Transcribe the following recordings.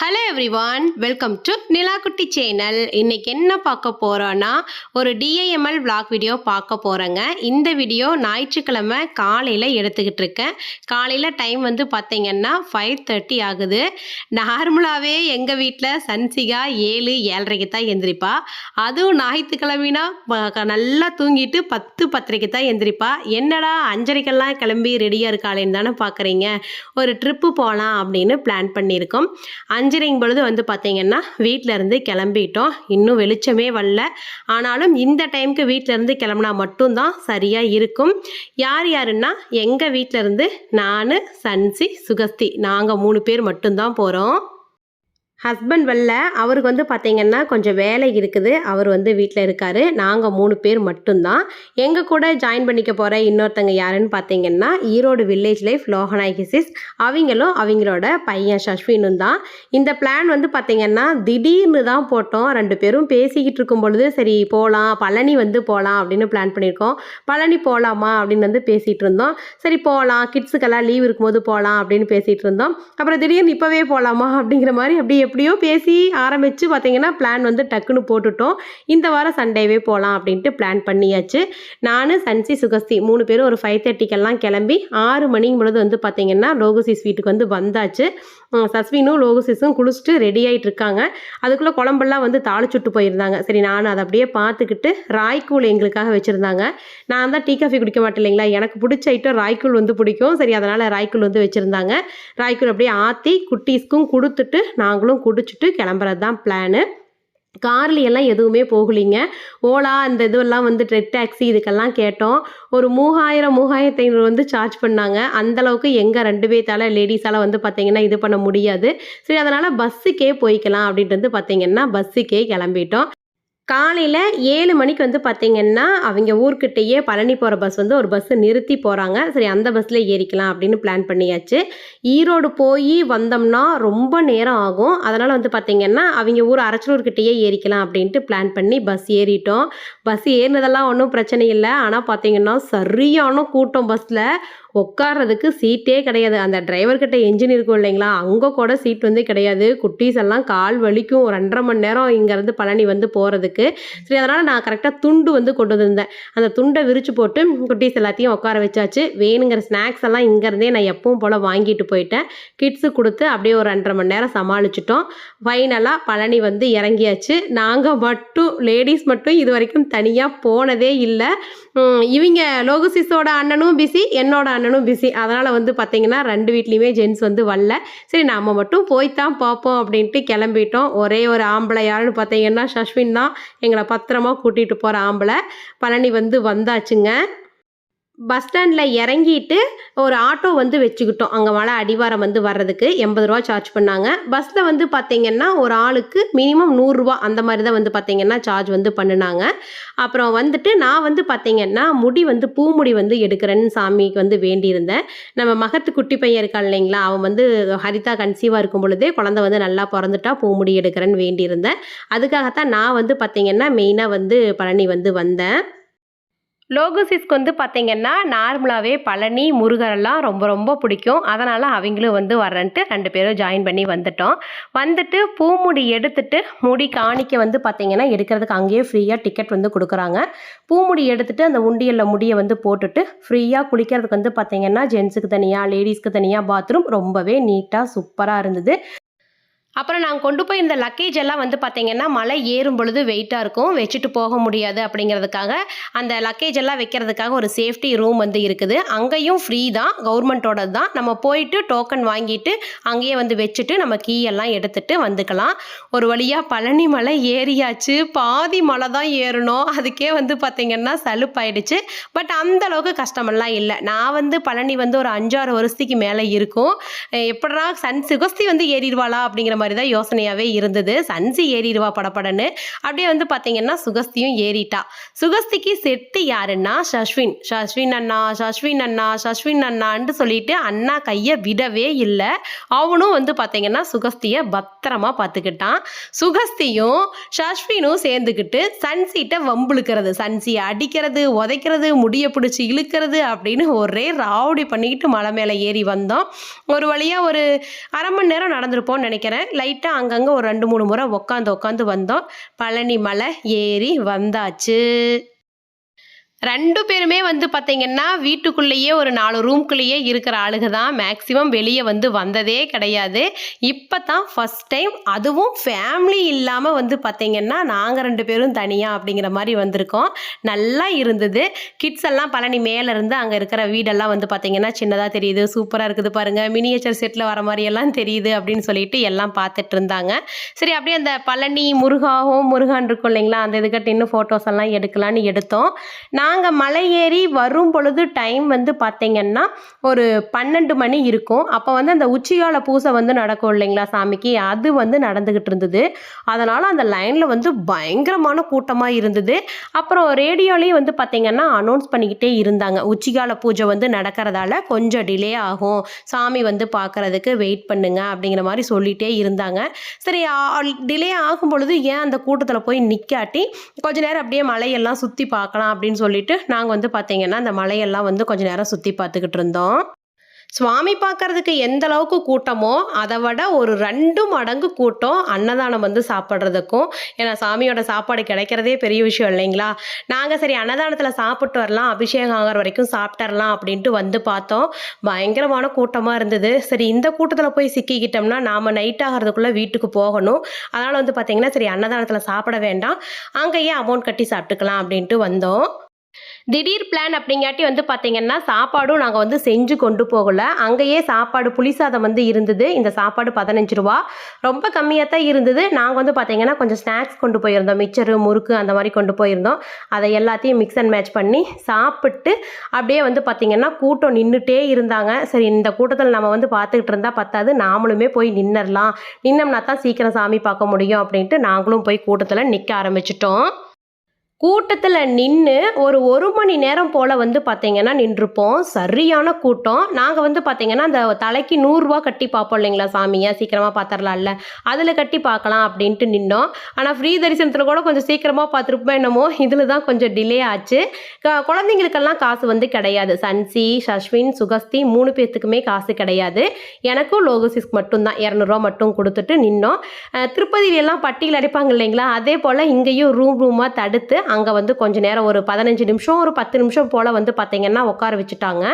Hello everyone welcome to Nilakutti channel இன்றைக்கி என்ன பார்க்க போகிறோன்னா ஒரு டிஐஎம்எல் விளாக் வீடியோ பார்க்க போகிறேங்க இந்த வீடியோ ஞாயிற்றுக்கிழமை காலையில் எடுத்துக்கிட்டு இருக்கேன். காலையில் டைம் வந்து பார்த்தீங்கன்னா ஃபைவ் தேர்ட்டி ஆகுது. நார்மலாகவே எங்கள் வீட்டில் சன்சிகா ஏழு ஏழரைக்கு தான் எந்திரிப்பா. அதுவும் ஞாயிற்றுக்கிழமைனா நல்லா தூங்கிட்டு பத்து பத்தரைக்கு தான் எந்திரிப்பா. என்னடா அஞ்சரைக்கெல்லாம் கிளம்பி ரெடியாக இருக்காளேன்னு தானே பார்க்குறீங்க ஒரு ட்ரிப்பு போகலாம் அப்படின்னு பிளான் பண்ணியிருக்கோம். அஞ்சரைங்க பொழுது வந்து பார்த்தீங்கன்னா வீட்டில் இருந்து கிளம்பிட்டோம். இன்னும் வெளிச்சமே வரல. ஆனாலும் இந்த டைமுக்கு வீட்டில் இருந்து கிளம்புனா மட்டும்தான் சரியாக இருக்கும். யார் யாருன்னா எங்கள் வீட்டில் இருந்து நான் சன்சி சுகஸ்தி நாங்கள் மூணு பேர் மட்டும்தான் போகிறோம் ஹஸ்பண்ட் வரல. அவருக்கு வந்து பார்த்தீங்கன்னா கொஞ்சம் வேலை இருக்குது. அவர் வந்து வீட்டில் இருக்கார். நாங்கள் மூணு பேர் மட்டும்தான். எங்கள் கூட ஜாயின் பண்ணிக்க போகிற இன்னொருத்தங்க யாருன்னு பார்த்தீங்கன்னா ஈரோடு வில்லேஜ் லைஃப் லோகநாயகிசிஸ். அவங்களும் அவங்களோட பையன் சஷ்வினும் தான். இந்த பிளான் வந்து பார்த்தீங்கன்னா திடீர்னு தான் போட்டோம். ரெண்டு பேரும் பேசிக்கிட்டு இருக்கும் பொழுது சரி போகலாம் பழனி வந்து போகலாம் அப்படின்னு பிளான் பண்ணியிருக்கோம். பழனி போகலாமா அப்படின்னு வந்து பேசிகிட்டு இருந்தோம். சரி போகலாம் கிட்ஸுக்கெல்லாம் லீவ் இருக்கும்போது போகலாம் அப்படின்னு பேசிகிட்டு இருந்தோம். அப்புறம் திடீர்னு இப்போவே போகலாமா அப்படிங்கிற மாதிரி அப்படியே எப்படியோ பேசி ஆரம்பித்து பார்த்தீங்கன்னா பிளான் வந்து டக்குன்னு போட்டுட்டோம். இந்த வாரம் சண்டேவே போகலாம் அப்படின்ட்டு பிளான் பண்ணியாச்சு. நான் சன்சி சுகஸ்தி மூணு பேரும் ஒரு ஃபைவ் தேர்ட்டிக்கெல்லாம் கிளம்பி ஆறு மணிங்கும் பொழுது வந்து பார்த்தீங்கன்னா லோகசிஸ் ஸ்வீட்டுக்கு வந்து வந்தாச்சு. சஸ்வினும் லோகசிஸும் குளிச்சுட்டு ரெடி ஆகிட்டு இருக்காங்க. அதுக்குள்ளே குழம்பெல்லாம் வந்து தாளிச்சுட்டு போயிருந்தாங்க. சரி நான் அதை அப்படியே பார்த்துக்கிட்டு ராய்க்கூழ் எங்களுக்காக வச்சுருந்தாங்க. நான் தான் டீ காஃபி குடிக்க மாட்டேன் இல்லைங்களா? எனக்கு பிடிச்ச ஐட்டம் ராய்க்கூழ் வந்து பிடிக்கும். சரி அதனால் ராய்க்கூழ் வந்து வச்சுருந்தாங்க. ராய்க்கூழ் அப்படியே ஆற்றி குட்டீஸ்க்கும் கொடுத்துட்டு நாங்களும் குடிச்சிட்டு கிளம்புறது தான் பிளானு கார்ல எல்லாம் எதுவுமே போகலிங்க. ஓலா அந்த இதுவெல்லாம் வந்து ரெட் டாக்ஸி இதுக்கெல்லாம் கேட்டோம். ஒரு மூவாயிரம் மூவாயிரத்தி ஐநூறு வந்து சார்ஜ் பண்ணாங்க. அந்த அளவுக்கு எங்கள் ரெண்டு பேர்த்தால லேடிஸால் வந்து பார்த்தீங்கன்னா இது பண்ண முடியாது. சரி அதனால் பஸ்ஸுக்கே போய்க்கலாம் அப்படின்ட்டு வந்து பார்த்தீங்கன்னா பஸ்ஸுக்கே கிளம்பிட்டோம். காலையில் ஏழு மணிக்கு வந்து பார்த்தீங்கன்னா அவங்க ஊர்கிட்டயே பழனி போகிற பஸ் வந்து ஒரு பஸ்ஸு நிறுத்தி போகிறாங்க சரி அந்த பஸ்ஸில் ஏறிக்கலாம் அப்படின்னு பிளான் பண்ணியாச்சு. ஈரோடு போய் வந்தோம்னா ரொம்ப நேரம் ஆகும். அதனால் வந்து பார்த்தீங்கன்னா அவங்க ஊர் அரச்சலூர்கிட்டயே ஏறிக்கலாம் அப்படின்ட்டு பிளான் பண்ணி பஸ் ஏறிட்டோம். பஸ் ஏறினதெல்லாம் ஒன்றும் பிரச்சனை இல்லை. ஆனால் பார்த்தீங்கன்னா சரியான கூட்டம் பஸ்ஸில் உட்கார்றதுக்கு சீட்டே கிடையாது. அந்த டிரைவர்கிட்ட என்ஜின் இருக்கும் இல்லைங்களா? அங்கே கூட சீட் வந்து கிடையாது. குட்டீஸ் எல்லாம் கால் வலிக்கும். ஒரு ரெண்டரை மணி நேரம் இங்கேருந்து பழனி வந்து போகிறதுக்கு சரி அதனால் நான் கரெக்டாக துண்டு வந்து கொண்டு வந்திருந்தேன். அந்த துண்டை விரித்து போட்டு குட்டீஸ் எல்லாத்தையும் உட்கார வச்சாச்சு. வேணுங்கிற ஸ்நாக்ஸ் எல்லாம் இங்கேருந்தே நான் எப்பவும் போல் வாங்கிட்டு போயிட்டேன். கிட்ஸு கொடுத்து அப்படியே ஒரு ரெண்டரை மணி நேரம் சமாளிச்சிட்டோம். ஃபைனலாக பழனி வந்து இறங்கியாச்சு. நாங்கள் மட்டும் லேடிஸ் மட்டும் இது வரைக்கும் தனியாக போனதே இல்லை. இவங்க லோகசிஸோட அண்ணனும் பிஸி என்னோட அண்ணனும் பிஸி அதனால் வந்து பார்த்தீங்கன்னா ரெண்டு வீட்லேயுமே ஜென்ஸ் வந்து வரல. சரி நாம் மட்டும் போய்த்தான் பார்ப்போம் அப்படின்ட்டு கிளம்பிட்டோம். ஒரே ஒரு ஆம்பளை யாருன்னு பார்த்தீங்கன்னா ஷஷ்வின் தான் எங்களை பத்திரமா கூட்டிகிட்டு போகிற ஆம்பளை. பழனி வந்து வந்தாச்சுங்க. பஸ் ஸ்டாண்டில் இறங்கிட்டு ஒரு ஆட்டோ வந்து வச்சுக்கிட்டோம். அங்கே மலை அடிவாரம் வந்து வர்றதுக்கு எண்பது ரூபா சார்ஜ் பண்ணாங்க. பஸ்ஸில் வந்து பார்த்தீங்கன்னா ஒரு ஆளுக்கு மினிமம் நூறுரூவா அந்த மாதிரி தான் வந்து பார்த்தீங்கன்னா சார்ஜ் வந்து பண்ணினாங்க. அப்புறம் வந்துட்டு நான் வந்து பார்த்தீங்கன்னா முடி வந்து பூமுடி வந்து எடுக்கிறேன்னு சாமிக்கு வந்து வேண்டியிருந்தேன். நம்ம மகத்து குட்டி பையன் இருக்கான் இல்லைங்களா? அவன் வந்து ஹரிதா கன்சீவாக இருக்கும் பொழுதே குழந்தை வந்து நல்லா பிறந்துட்டா பூமுடி எடுக்கிறேன்னு வேண்டியிருந்தேன். அதுக்காகத்தான் நான் வந்து பார்த்தீங்கன்னா மெயினாக வந்து பழனி வந்து வந்தேன். லோகோசிஸ்க்கு வந்து பார்த்தீங்கன்னா நார்மலாகவே பழனி முருகரெல்லாம் ரொம்ப ரொம்ப பிடிக்கும். அதனால் அவங்களும் வந்து வரேன்ட்டு ரெண்டு பேரும் ஜாயின் பண்ணி வந்துட்டோம். வந்துட்டு பூமுடி எடுத்துட்டு முடி காணிக்க வந்து பார்த்தீங்கன்னா எடுக்கிறதுக்கு அங்கேயே ஃப்ரீயாக டிக்கெட் வந்து கொடுக்குறாங்க. பூமுடி எடுத்துட்டு அந்த உண்டியலில் முடியை வந்து போட்டுட்டு ஃப்ரீயாக குளிக்கிறதுக்கு வந்து பார்த்தீங்கன்னா ஜென்ஸுக்கு தனியாக லேடிஸ்க்கு தனியாக பாத்ரூம் ரொம்பவே நீட்டாக சூப்பராக இருந்தது. அப்புறம் நாங்கள் கொண்டு போய் இந்த லக்கேஜ் எல்லாம் வந்து பார்த்தீங்கன்னா மலை ஏறும் பொழுது வெயிட்டாக இருக்கும். வச்சுட்டு போக முடியாது அப்படிங்கிறதுக்காக அந்த லக்கேஜ் எல்லாம் வைக்கிறதுக்காக ஒரு சேஃப்டி ரூம் வந்து இருக்குது. அங்கேயும் ஃப்ரீ தான். கவர்மெண்ட்டோட தான். நம்ம போயிட்டு டோக்கன் வாங்கிட்டு அங்கேயே வந்து வச்சுட்டு நம்ம கீ எல்லாம் எடுத்துட்டு வந்துக்கலாம். ஒரு வழியாக பழனி மலை ஏறியாச்சு. பாதி மலை தான் ஏறணும். அதுக்கே வந்து பார்த்திங்கன்னா சலுப்பாயிடுச்சு. பட் அந்தளவுக்கு கஷ்டமெல்லாம் இல்லை. நான் வந்து பழனி வந்து ஒரு அஞ்சாறு வருஷத்துக்கு மேலே இருக்கும். எப்படா சன் சுகஸ்தி வந்து ஏறிடுவாளா அப்படிங்கிற மாதிரி தான் யோசனையாகவே இருந்தது. சன்சி ஏறிடுவா படப்படன்னு. அப்படியே வந்து பார்த்தீங்கன்னா சுகஸ்தியும் ஏறிட்டா. சுகஸ்திக்கு செட்டு யாருன்னா ஷஸ்வின் ஷஸ்வின் அண்ணா ஷஸ்வின் அண்ணா ஷஸ்வின் அண்ணான்னு சொல்லிட்டு அண்ணா கையை விடவே இல்லை. அவனும் வந்து பார்த்தீங்கன்னா சுகஸ்தியை பத்திரமா பார்த்துக்கிட்டான் சுகஸ்தியும் ஷஸ்வினும் சேர்ந்துக்கிட்டு சன்சீட்டை வம்புழுக்கிறது. சன்சியை அடிக்கிறது உதைக்கிறது முடியை பிடிச்சி இழுக்கிறது அப்படின்னு ஒரே ராவடி பண்ணிக்கிட்டு மலை மேலே ஏறி வந்தோம். ஒரு வழியாக ஒரு அரை மணி நேரம் நடந்திருப்போம்னு நினைக்கிறேன். லைட்டாக அங்கங்கே ஒரு ரெண்டு மூணு முறை உட்காந்து உட்காந்து வந்தோம். பழனி மலை ஏறி வந்தாச்சு. ரெண்டு பேருமே வந்து பார்த்தீங்கன்னா வீட்டுக்குள்ளேயே ஒரு நாலு ரூம்குள்ளேயே இருக்கிற ஆளுக தான் மேக்ஸிமம் வெளியே வந்து வந்ததே கிடையாது. இப்போ தான் ஃபஸ்ட் டைம் அதுவும் ஃபேமிலி இல்லாமல் வந்து பார்த்தீங்கன்னா நாங்கள் ரெண்டு பேரும் தனியாக அப்படிங்கிற மாதிரி வந்திருக்கோம். நல்லா இருந்தது. கிட்ஸ் எல்லாம் பழனி மேலே இருந்து அங்கே இருக்கிற வீடெல்லாம் வந்து பார்த்தீங்கன்னா சின்னதாக தெரியுது. சூப்பராக இருக்குது பாருங்கள் மினியேச்சர் செட்டில் வர மாதிரியெல்லாம் தெரியுது அப்படின்னு சொல்லிட்டு எல்லாம் பார்த்துட்டு இருந்தாங்க. சரி அப்படியே அந்த பழனி முருகாவும் முருகான் இருக்கும் இல்லைங்களா? அந்த இதுக்கிட்ட இன்னும் ஃபோட்டோஸ் எல்லாம் எடுக்கலான்னு எடுத்தோம். நான் நாங்கள் மலை ஏறி வரும் பொழுது டைம் வந்து பார்த்தீங்கன்னா ஒரு பன்னெண்டு மணி இருக்கும். அப்போ வந்து அந்த உச்சிகால பூசை வந்து நடக்கும் இல்லைங்களா சாமிக்கு? அது வந்து நடந்துக்கிட்டு இருந்தது. அதனால் அந்த லைனில் வந்து பயங்கரமான கூட்டமாக இருந்தது. அப்புறம் ரேடியோலேயும் வந்து பார்த்தீங்கன்னா அனௌன்ஸ் பண்ணிக்கிட்டே இருந்தாங்க. உச்சிகால பூஜை வந்து நடக்கிறதால கொஞ்சம் டிலே ஆகும். சாமி வந்து பார்க்கறதுக்கு வெயிட் பண்ணுங்க அப்படிங்கிற மாதிரி சொல்லிகிட்டே இருந்தாங்க. சரி டிலே ஆகும் பொழுது ஏன் அந்த கூட்டத்தில் போய் நிற்காட்டி கொஞ்ச நேரம் அப்படியே மலையெல்லாம் சுற்றி பார்க்கலாம் அப்படின்னு சொல்லிட்டு நாங்கள் வந்து பார்த்தீங்கன்னா அந்த மலையெல்லாம் வந்து கொஞ்சம் நேரம் சுற்றி பார்த்துக்கிட்டு இருந்தோம். சுவாமி பார்க்கறதுக்கு எந்த அளவுக்கு கூட்டமோ அதை விட ஒரு ரெண்டு மடங்கு கூட்டம் அன்னதானம் வந்து சாப்பிட்றதுக்கும் ஏன்னா சாமியோட சாப்பாடு கிடைக்கிறதே பெரிய விஷயம் இல்லைங்களா? நாங்கள் சரி அன்னதானத்தில் சாப்பிட்டு வரலாம் அபிஷேகம் ஆகிற வரைக்கும் சாப்பிட்டுறலாம் அப்படின்ட்டு வந்து பார்த்தோம். பயங்கரமான கூட்டமாக இருந்தது. சரி இந்த கூட்டத்தில் போய் சிக்கிக்கிட்டோம்னா நாம் நைட் ஆகிறதுக்குள்ளே வீட்டுக்கு போகணும். அதனால் வந்து பார்த்திங்கன்னா சரி அன்னதானத்தில் சாப்பிட வேண்டாம். அங்கேயே அமௌண்ட் கட்டி சாப்பிட்டுக்கலாம் அப்படின்ட்டு வந்தோம். திடீர் பிளான் அப்படிங்காட்டி வந்து பார்த்தீங்கன்னா சாப்பாடும் நாங்கள் வந்து செஞ்சு கொண்டு போகல. அங்கேயே சாப்பாடு புளிசாதம் வந்து இருந்தது. இந்த சாப்பாடு பதினஞ்சு ரூபா. ரொம்ப கம்மியாக தான் இருந்தது. நாங்கள் வந்து பார்த்தீங்கன்னா கொஞ்சம் ஸ்நாக்ஸ் கொண்டு போயிருந்தோம். மிச்சரு முறுக்கு அந்த மாதிரி கொண்டு போயிருந்தோம். அதை எல்லாத்தையும் மிக்ஸ் அண்ட் மேட்ச் பண்ணி சாப்பிட்டு அப்படியே வந்து பார்த்தீங்கன்னா கூட்டம் நின்றுட்டே இருந்தாங்க. சரி இந்த கூட்டத்தில் நம்ம வந்து பார்த்துக்கிட்டு இருந்தால் பத்தாது. நாமளுமே போய் நின்னரலாம். நின்னோம்னா தான் சீக்கிரம் சாமி பார்க்க முடியும் அப்படின்ட்டு நாங்களும் போய் கூட்டத்தில் நிற்க ஆரம்பிச்சிட்டோம். கூட்டத்தில் நின்று ஒரு ஒரு மணி நேரம் போல் வந்து பார்த்தீங்கன்னா நின்றுப்போம். சரியான கூட்டம். நாங்கள் வந்து பார்த்தீங்கன்னா அந்த தலைக்கு நூறுரூவா கட்டி பார்ப்போம் இல்லைங்களா சாமியை சீக்கிரமாக பார்த்துடலாம்ல அதில் கட்டி பார்க்கலாம் அப்படின்ட்டு நின்னோம். ஆனால் ஃப்ரீ தரிசனத்தில் கூட கொஞ்சம் சீக்கிரமாக பார்த்துருப்போம் என்னமோ? இதில் தான் கொஞ்சம் டிலே ஆச்சு. குழந்தைங்களுக்கெல்லாம் காசு வந்து கிடையாது. சன்சி சஷ்வின் சுகஸ்தி மூணு பேர்த்துக்குமே காசு கிடையாது. எனக்கும் லோகசிஸ்க்கு மட்டும்தான். இரநூறுவா மட்டும் கொடுத்துட்டு நின்னோம். திருப்பதியிலெல்லாம் பட்டியல் அடிப்பாங்க இல்லைங்களா? அதே போல் இங்கேயும் ரூம் ரூமாக தடுத்து அங்கே வந்து கொஞ்ச நேரம் ஒரு பதினஞ்சு நிமிஷம் ஒரு பத்து நிமிஷம் போல் வந்து பார்த்தீங்கன்னா உட்கார வச்சுட்டாங்க.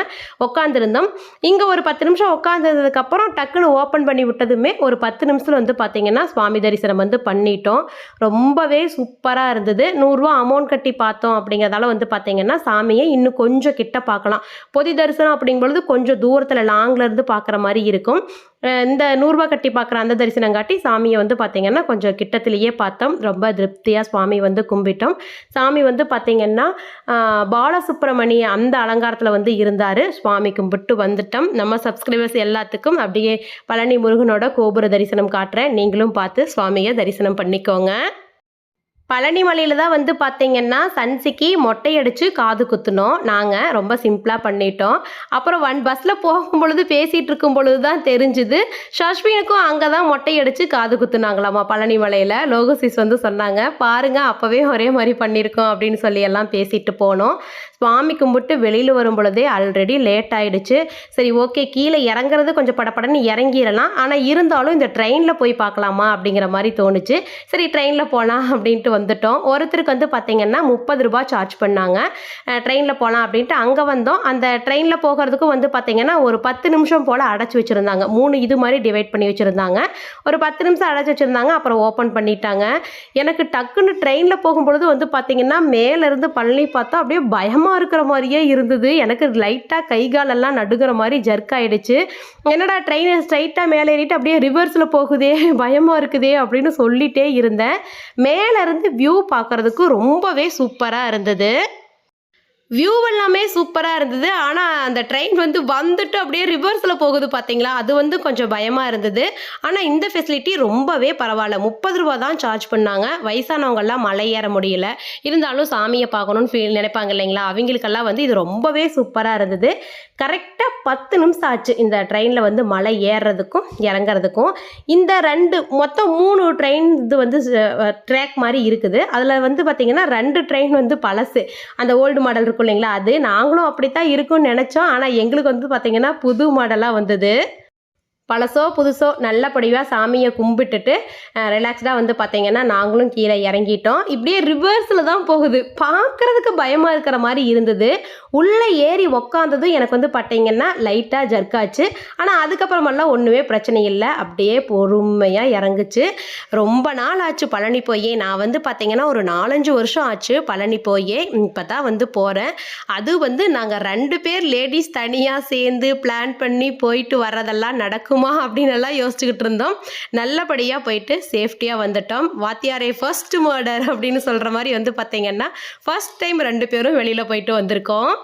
உட்காந்துருந்தோம் இங்கே ஒரு பத்து நிமிஷம் உட்காந்துருந்ததுக்கப்புறம் டக்குன்னு ஓப்பன் பண்ணி விட்டதுமே ஒரு பத்து நிமிஷத்தில் வந்து பார்த்தீங்கன்னா சுவாமி தரிசனம் வந்து பண்ணிட்டோம். ரொம்பவே சூப்பராக இருந்தது. நூறுரூவா அமௌண்ட் கட்டி பார்த்தோம் அப்படிங்கிறதால வந்து பார்த்தீங்கன்னா சாமியை இன்னும் கொஞ்சம் கிட்ட பார்க்கலாம். பொதி தரிசனம் அப்படிங்கும்பொழுது கொஞ்சம் தூரத்தில் லாங்கில் இருந்து பார்க்குற மாதிரி இருக்கும். இந்த நூறுரூவா கட்டி பார்க்குற அந்த தரிசனம் காட்டி சாமியை வந்து பார்த்திங்கன்னா கொஞ்சம் கிட்டத்திலேயே பார்த்தோம். ரொம்ப திருப்தியாக சுவாமி வந்து கும்பிட்டோம். சாமி வந்து பார்த்திங்கன்னா பாலசுப்ரமணிய அந்த அலங்காரத்தில் வந்து இருந்தார். சுவாமி கும்பிட்டு வந்துட்டோம். நம்ம சப்ஸ்கிரைபர்ஸ் எல்லாத்துக்கும் அப்படியே பழனி முருகனோட கோபுர தரிசனம் காட்டுறேன். நீங்களும் பார்த்து சுவாமியை தரிசனம் பண்ணிக்கோங்க. பழனிமலையில் தான் வந்து பார்த்தீங்கன்னா சன்சிக்கு மொட்டை அடித்து காது குத்துனோம். நாங்கள் ரொம்ப சிம்பிளாக பண்ணிட்டோம். அப்புறம் ஒன் பஸ்ஸில் போகும் பொழுது பேசிகிட்டு இருக்கும் பொழுது தான் தெரிஞ்சுது. ஷஷ்வினுக்கும் அங்கே தான் மொட்டை அடித்து காது குத்துனாங்களாமா பழனிமலையில். லோகசிஸ் வந்து சொன்னாங்க பாருங்கள் அப்போவே ஒரே மாதிரி பண்ணியிருக்கோம் அப்படின்னு சொல்லி எல்லாம் பேசிட்டு போனோம். சுவாமி கும்பிட்டு வெளியில் வரும் பொழுதே ஆல்ரெடி லேட் ஆகிடுச்சு சரி ஓகே கீழே இறங்குறது கொஞ்சம் படபடன்னு இறங்கிடலாம். ஆனால் இருந்தாலும் இந்த ட்ரெயினில் போய் பார்க்கலாமா அப்படிங்கிற மாதிரி தோணுச்சு. சரி ட்ரெயினில் போகலாம் அப்படின்ட்டு வந்துட்டோம். ஒருத்தருக்கு வந்து பார்த்தீங்கன்னா முப்பது ரூபா சார்ஜ் பண்ணாங்க. ட்ரெயினில் போகலாம் அப்படின்ட்டு அங்கே வந்தோம். அந்த ட்ரெயினில் போகிறதுக்கும் வந்து பார்த்தீங்கன்னா ஒரு பத்து நிமிஷம் போல் அடைச்சி வச்சுருந்தாங்க. மூணு இது மாதிரி டிவைட் பண்ணி வச்சுருந்தாங்க. ஒரு பத்து நிமிஷம் அடைச்சி வச்சுருந்தாங்க. அப்புறம் ஓப்பன் பண்ணிட்டாங்க. எனக்கு டக்குன்னு ட்ரெயினில் போகும்பொழுது வந்து பார்த்தீங்கன்னா மேலேருந்து பழனி பார்த்தா அப்படியே பயம் சும்மா இருக்கிற மாதிரியே இருந்தது. எனக்கு லைட்டாக கை காலெல்லாம் நடுங்கிற மாதிரி ஜர்க் ஆகிடுச்சு என்னடா ட்ரெயின் ஸ்ட்ரைட்டாக மேலே ஏறிட்டு அப்படியே ரிவர்ஸில் போகுதே பயமாக இருக்குதே அப்படின்னு சொல்லிட்டே இருந்தேன். மேலேருந்து வியூ பார்க்குறதுக்கு ரொம்பவே சூப்பராக இருந்தது. வியூ எல்லாமே சூப்பராக இருந்தது. ஆனால் அந்த ட்ரெயின் வந்து வந்துட்டு அப்படியே ரிவர்ஸில் போகுது பார்த்தீங்களா அது வந்து கொஞ்சம் பயமாக இருந்தது. ஆனால் இந்த ஃபெசிலிட்டி ரொம்பவே பரவாயில்ல. முப்பது ரூபா தான் சார்ஜ் பண்ணாங்க. வயசானவங்கெல்லாம் மலை ஏற முடியல. இருந்தாலும் சாமியை பார்க்கணும்னு ஃபீல் நினைப்பாங்க இல்லைங்களா? அவங்களுக்கெல்லாம் வந்து இது ரொம்பவே சூப்பராக இருந்தது. கரெக்டாக பத்து நிமிஷம் ஆச்சு இந்த ட்ரெயினில் வந்து மலை ஏறுறதுக்கும் இறங்குறதுக்கும். இந்த ரெண்டு மொத்தம் மூணு ட்ரெயின் இது வந்து ட்ராக் மாதிரி இருக்குது. அதில் வந்து பார்த்திங்கன்னா ரெண்டு ட்ரெயின் வந்து பழசு. அந்த ஓல்டு மாடல் இருக்கும் இல்லைங்களா? அது நாங்களும் அப்படித்தான் இருக்கும்னு நினச்சோம். ஆனால் எங்களுக்கு வந்து பார்த்திங்கன்னா புது மாடலாக வந்தது. பழசோ புதுசோ நல்லபடியாக சாமியை கும்பிட்டுட்டு ரிலாக்ஸ்டாக வந்து பார்த்தீங்கன்னா நாங்களும் கீழே இறங்கிட்டோம். இப்படியே ரிவர்ஸில் தான் போகுது. பார்க்குறதுக்கு பயமாக இருக்கிற மாதிரி இருந்தது. உள்ளே ஏறி உக்காந்ததும் எனக்கு வந்து பார்த்தீங்கன்னா லைட்டாக ஜர்க்காச்சு ஆனால் அதுக்கப்புறமெல்லாம் ஒன்றுமே பிரச்சனை இல்லை. அப்படியே பொறுமையாக இறங்குச்சு. ரொம்ப நாள் ஆச்சு பழனி போய். நான் வந்து பார்த்தீங்கன்னா ஒரு நாலஞ்சு வருஷம் ஆச்சு பழனி போய். இப்போ தான் வந்து போகிறேன் அது வந்து நாங்கள் ரெண்டு பேர் லேடிஸ் தனியாக சேர்ந்து பிளான் பண்ணி போயிட்டு வர்றதெல்லாம் நடக்கும் அப்படின்னு எல்லாம் யோசிச்சுக்கிட்டு இருந்தோம். நல்லபடியாக போயிட்டு சேஃப்டியாக வந்துட்டோம். வாத்தியாரே ஃபர்ஸ்ட் மர்டர் அப்படின்னு சொல்கிற மாதிரி வந்து பார்த்தீங்கன்னா ஃபர்ஸ்ட் டைம் ரெண்டு பேரும் வெளியில் போயிட்டு வந்திருக்கோம்.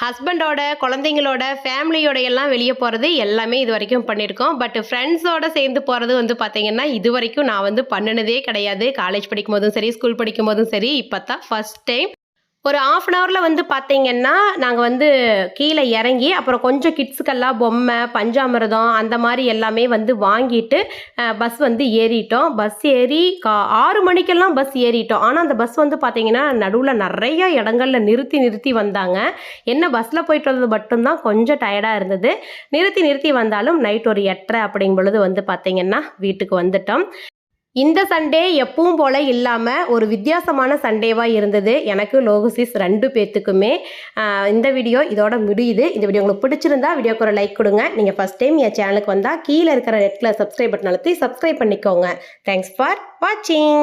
ஹஸ்பண்டோட குழந்தைங்களோட ஃபேமிலியோட எல்லாம் வெளியே போகிறது எல்லாமே இது வரைக்கும் பண்ணியிருக்கோம். பட் ஃப்ரெண்ட்ஸோட சேர்ந்து போகிறது வந்து பார்த்திங்கன்னா இது வரைக்கும் நான் வந்து பண்ணினதே கிடையாது. காலேஜ் படிக்கும் போதும் சரி ஸ்கூல் படிக்கும் போதும் சரி இப்போ தான் ஃபஸ்ட் டைம் ஒரு ஆஃப் அன் ஹவரில் வந்து பார்த்தீங்கன்னா நாங்கள் வந்து கீழே இறங்கி அப்புறம் கொஞ்சம் கிட்ஸுக்கெல்லாம் பொம்மை பஞ்சாமிரதம் அந்த மாதிரி எல்லாமே வந்து வாங்கிட்டு பஸ் வந்து ஏறிட்டோம். பஸ் ஏறி கா ஆறு மணிக்கெல்லாம் பஸ் ஏறிட்டோம். ஆனால் அந்த பஸ் வந்து பார்த்தீங்கன்னா நடுவில் நிறைய இடங்கள்ல நிறுத்தி நிறுத்தி வந்தாங்க. என்ன பஸ்ஸில் போயிட்டு வந்தது மட்டும்தான் கொஞ்சம் டயர்டாக இருந்தது. நிறுத்தி நிறுத்தி வந்தாலும் நைட் ஒரு எட்டரை அப்படிங்கும் பொழுது வந்து பார்த்தீங்கன்னா வீட்டுக்கு வந்துட்டோம். இந்த சண்டே எப்பவும் போல் இல்லாமல் ஒரு வித்தியாசமான சண்டேவாக இருந்தது. எனக்கு லோகசிஸ் ரெண்டு பேர்த்துக்குமே இந்த வீடியோ இதோட முடியுது. இந்த வீடியோ உங்களுக்கு பிடிச்சிருந்தா வீடியோக்கு ஒரு லைக் கொடுங்க. நீங்கள் ஃபஸ்ட் டைம் என் சேனலுக்கு வந்தால் கீழே இருக்கிற நெட்டில் சப்ஸ்கிரைப் பட்டன் அழுத்தி சப்ஸ்கிரைப் பண்ணிக்கோங்க. தேங்க்ஸ் ஃபார் வாட்சிங்